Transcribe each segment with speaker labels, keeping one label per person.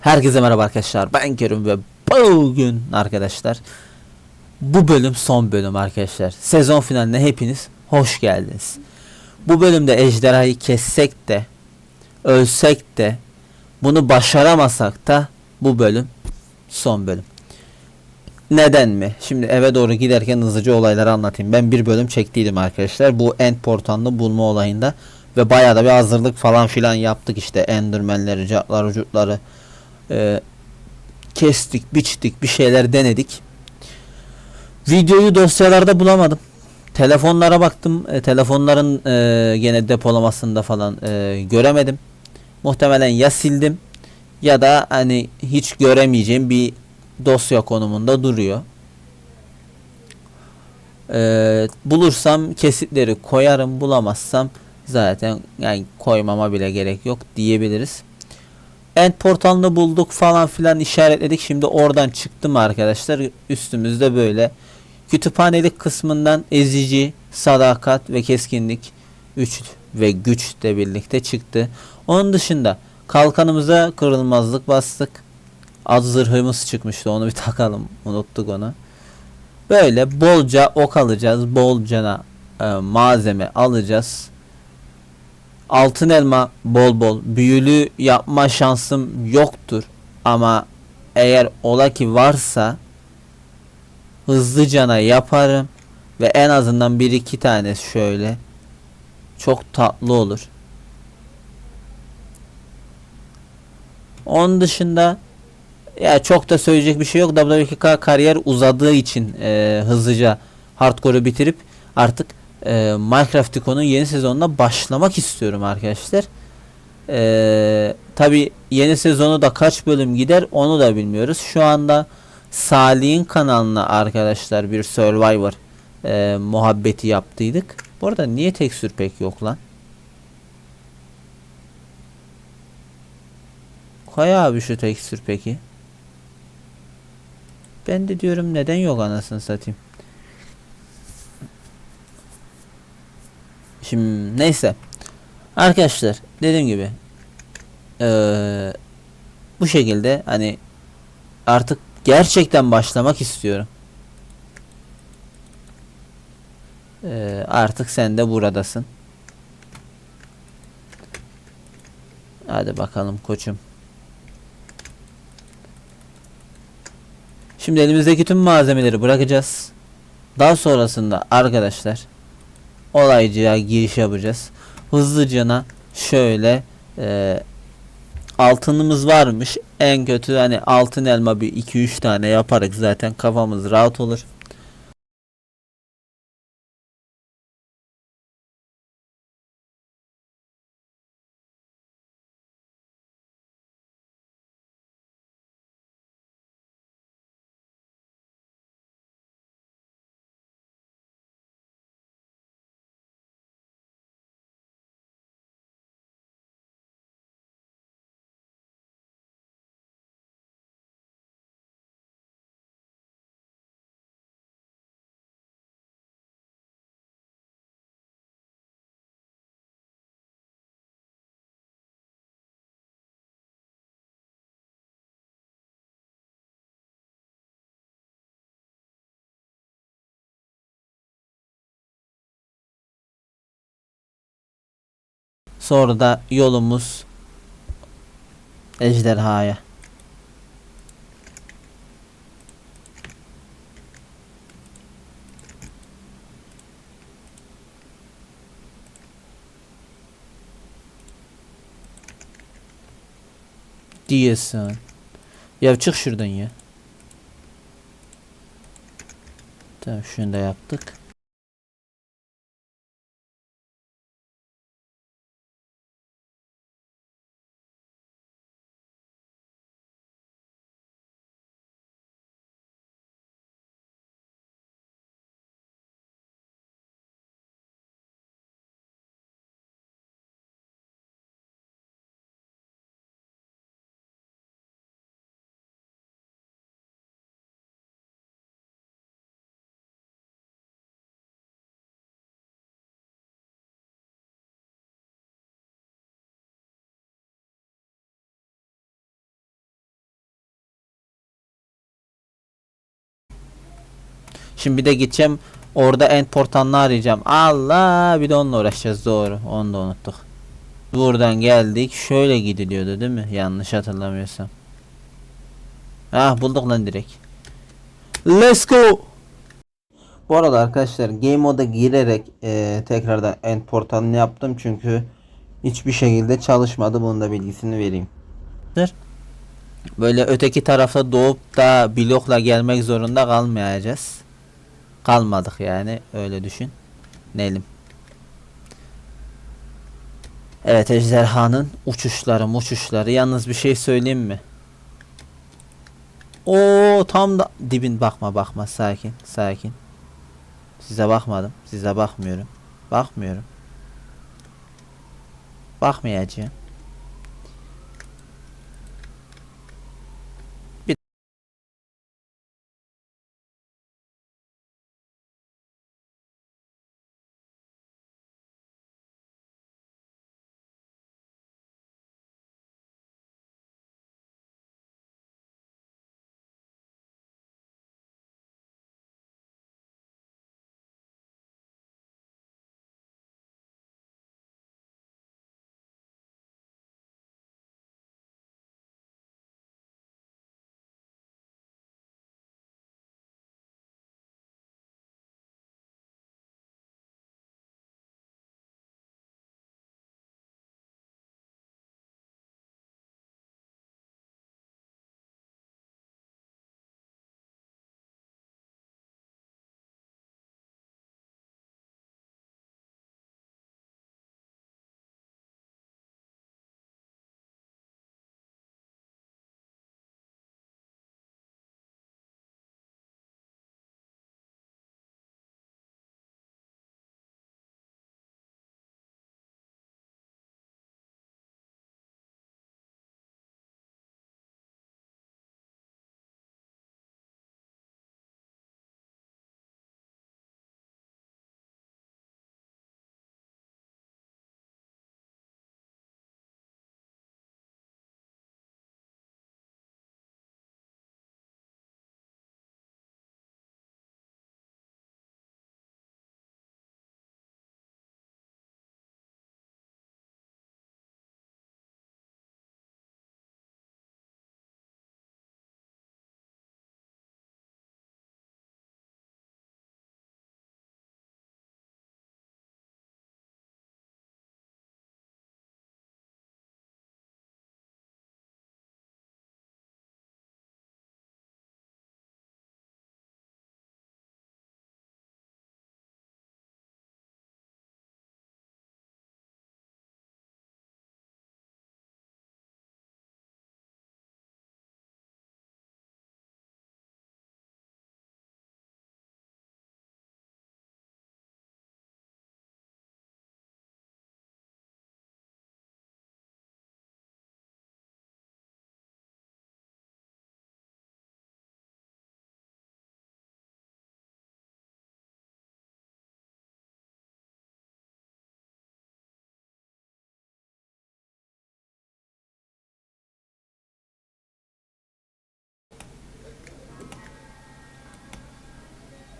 Speaker 1: Herkese merhaba arkadaşlar. Ben Kerim ve bugün arkadaşlar bu bölüm son bölüm arkadaşlar. Sezon finaline hepiniz hoş geldiniz. Bu bölümde ejderhayı kessek de ölsek de bunu başaramasak da bu bölüm son bölüm. Neden mi? Şimdi eve doğru giderken hızlıca olayları anlatayım. Ben bir bölüm çektiydim arkadaşlar. Bu end portalını bulma olayında ve bayağı da bir hazırlık falan filan yaptık işte. Endermenleri, cartlar, ucutları e, kestik, biçtik, bir şeyler denedik. Videoyu dosyalarda bulamadım. Telefonlara baktım. E, telefonların e, gene depolamasında falan e, göremedim. Muhtemelen ya sildim ya da hani hiç göremeyeceğim bir dosya konumunda duruyor. E, bulursam kesitleri koyarım, bulamazsam zaten yani koymama bile gerek yok diyebiliriz. End portalını bulduk falan filan işaretledik. Şimdi oradan çıktım arkadaşlar. Üstümüzde böyle kütüphanelik kısmından ezici, sadakat ve keskinlik 3 ve güç de birlikte çıktı. Onun dışında kalkanımıza kırılmazlık bastık. Az zırhımız çıkmıştı. Onu bir takalım. Unuttuk onu. Böyle bolca ok alacağız. Bolca e, malzeme alacağız. Altın elma bol bol. Büyülü yapma şansım yoktur. Ama eğer ola ki varsa hızlıcana yaparım. Ve en azından bir iki tane şöyle. Çok tatlı olur. Onun dışında ya çok da söyleyecek bir şey yok. W2K kariyer uzadığı için e, hızlıca hardcore'u bitirip artık e, Minecraft Tico'nun yeni sezonuna başlamak istiyorum arkadaşlar. E, Tabi yeni sezonu da kaç bölüm gider onu da bilmiyoruz. Şu anda Salih'in kanalına arkadaşlar bir Survivor e, muhabbeti yaptıydık. Bu arada niye tekstür pek yok lan? Koy abi şu tekstür peki. Ben de diyorum neden yok anasını satayım. Şimdi neyse. Arkadaşlar dediğim gibi eee, bu şekilde hani artık gerçekten başlamak istiyorum. Eee, artık sen de buradasın. Hadi bakalım koçum. Şimdi elimizdeki tüm malzemeleri bırakacağız. Daha sonrasında arkadaşlar olaycıya giriş yapacağız. Hızlıcana şöyle e, altınımız varmış. En kötü hani altın elma bir 2-3 tane yaparız zaten kafamız rahat olur. Sonra da yolumuz ejderhaya. Diyorsun. Ya çık şuradan ya. Tamam şunu da yaptık. Şimdi bir de gideceğim orada end portalını arayacağım. Allah bir de onunla uğraşacağız doğru. Onu da unuttuk. Buradan geldik. Şöyle gidiliyordu değil mi? Yanlış hatırlamıyorsam. Ah bulduk lan direkt. Let's go. Bu arada arkadaşlar game moda girerek eee, tekrardan end portalını yaptım çünkü hiçbir şekilde çalışmadı. Bunun da bilgisini vereyim. Böyle öteki tarafta doğup da blokla gelmek zorunda kalmayacağız. Kalmadık yani öyle düşün. Nelim. Evet ejderhanın uçuşları uçuşları. Yalnız bir şey söyleyeyim mi? Oo tam da dibin bakma bakma sakin sakin. Size bakmadım. Size bakmıyorum. Bakmıyorum. Bakmayacağım.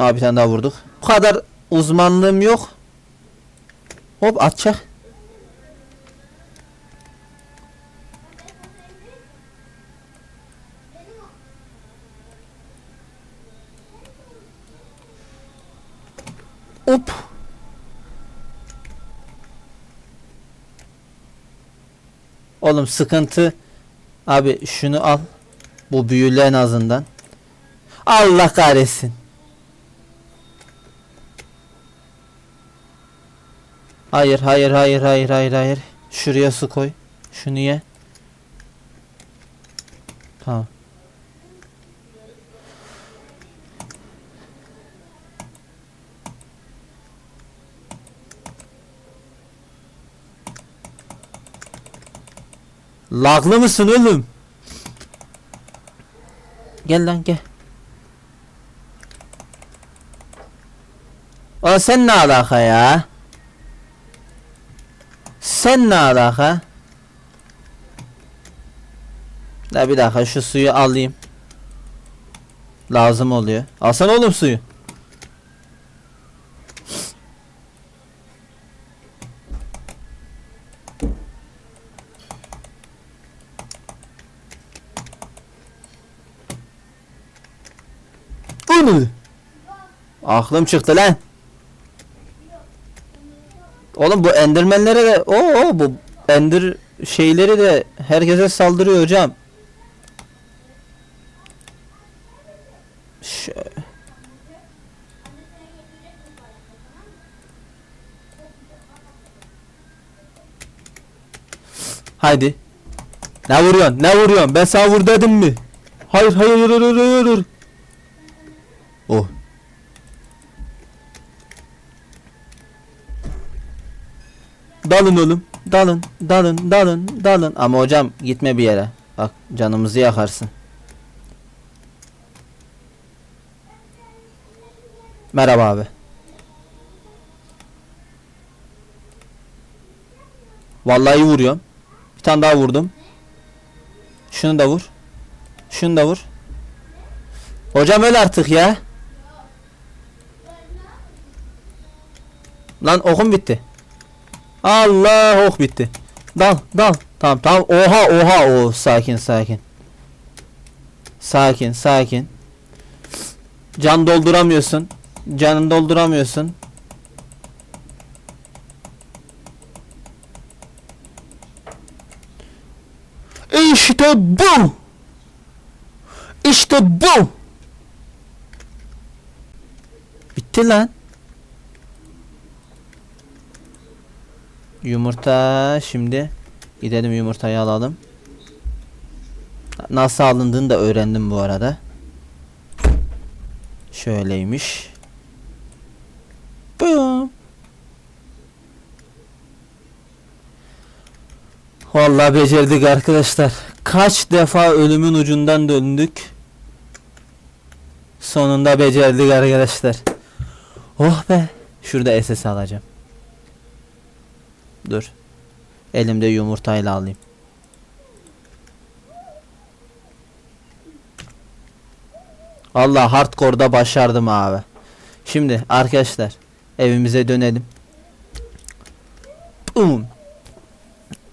Speaker 1: Aa bir tane daha vurduk. Bu kadar uzmanlığım yok. Hop atacak. Hop. Oğlum sıkıntı. Abi şunu al. Bu büyülü en azından. Allah kahretsin. Hayır hayır hayır hayır hayır hayır. Şuraya su koy. Şunu ye. Tamam. Laglı mısın oğlum? Gel lan gel. Aa sen ne alaka ya? Sen ne alaka? Da bir dakika şu suyu alayım. Lazım oluyor. Alsana oğlum suyu. Aklım çıktı lan. Oğlum bu endermenlere de o bu ender şeyleri de herkese saldırıyor hocam. Şöyle. Haydi. Ne vuruyorsun? Ne vuruyorsun? Ben sana vur dedim mi? Hayır hayır hayır hayır. hayır. Oh. Dalın oğlum. Dalın, dalın, dalın, dalın. Ama hocam gitme bir yere. Bak canımızı yakarsın. Merhaba abi. Vallahi vuruyorum. Bir tane daha vurdum. Şunu da vur. Şunu da vur. Hocam öl artık ya. Lan okum bitti. Allah ok bitti. Dal dal. Tamam tamam. Oha oha o sakin sakin. Sakin sakin. Can dolduramıyorsun. Canını dolduramıyorsun. İşte bu. İşte bu. Bitti lan. Yumurta şimdi gidelim yumurtayı alalım. Nasıl alındığını da öğrendim bu arada. Şöyleymiş. Bum. Vallahi becerdik arkadaşlar. Kaç defa ölümün ucundan döndük. Sonunda becerdik arkadaşlar. Oh be. Şurada SS alacağım. Dur. Elimde yumurtayla alayım. Allah hardcore'da başardım abi. Şimdi arkadaşlar evimize dönelim.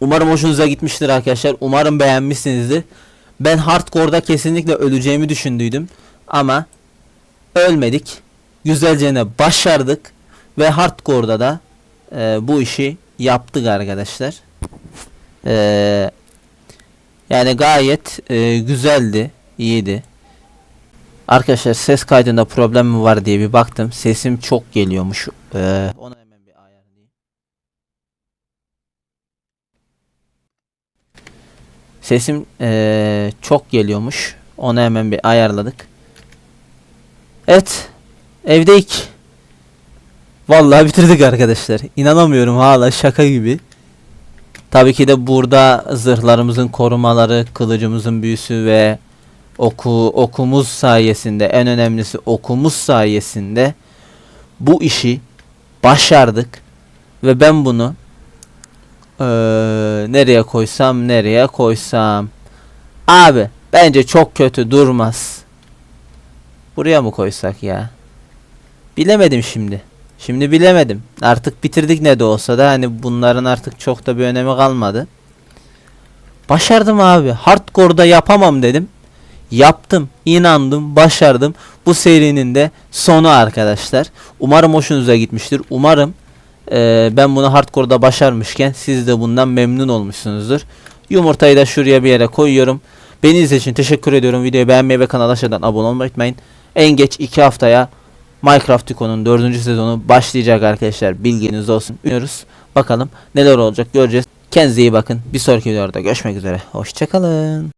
Speaker 1: Umarım hoşunuza gitmiştir arkadaşlar. Umarım beğenmişsinizdir. Ben hardcore'da kesinlikle öleceğimi düşündüydüm. Ama ölmedik. Güzelce başardık. Ve hardcore'da da e, bu işi yaptık arkadaşlar. E, yani gayet e, güzeldi. iyiydi. Arkadaşlar ses kaydında problem mi var diye bir baktım. Sesim çok geliyormuş. E, ona hemen bir ayarlayayım. Sesim eee, çok geliyormuş. Onu hemen bir ayarladık. Evet. Evdeyik. Vallahi bitirdik arkadaşlar. İnanamıyorum hala şaka gibi. Tabii ki de burada zırhlarımızın korumaları, kılıcımızın büyüsü ve oku okumuz sayesinde en önemlisi okumuz sayesinde bu işi başardık. Ve ben bunu eee, nereye koysam nereye koysam. Abi bence çok kötü durmaz. Buraya mı koysak ya? Bilemedim şimdi şimdi bilemedim artık bitirdik ne de olsa da hani bunların artık çok da bir önemi kalmadı başardım abi hardcore'da yapamam dedim Yaptım, inandım, başardım. Bu serinin de sonu arkadaşlar. Umarım hoşunuza gitmiştir. Umarım eee, ben bunu hardcore'da başarmışken siz de bundan memnun olmuşsunuzdur. Yumurtayı da şuraya bir yere koyuyorum. Beni izlediğiniz için teşekkür ediyorum. Videoyu beğenmeyi ve kanala aşağıdan abone olmayı unutmayın. En geç 2 haftaya Minecraft Icon'un 4. sezonu başlayacak arkadaşlar. Bilginiz olsun. Biliyoruz. Bakalım neler olacak göreceğiz. Kendinize iyi bakın. Bir sonraki videoda görüşmek üzere. Hoşçakalın.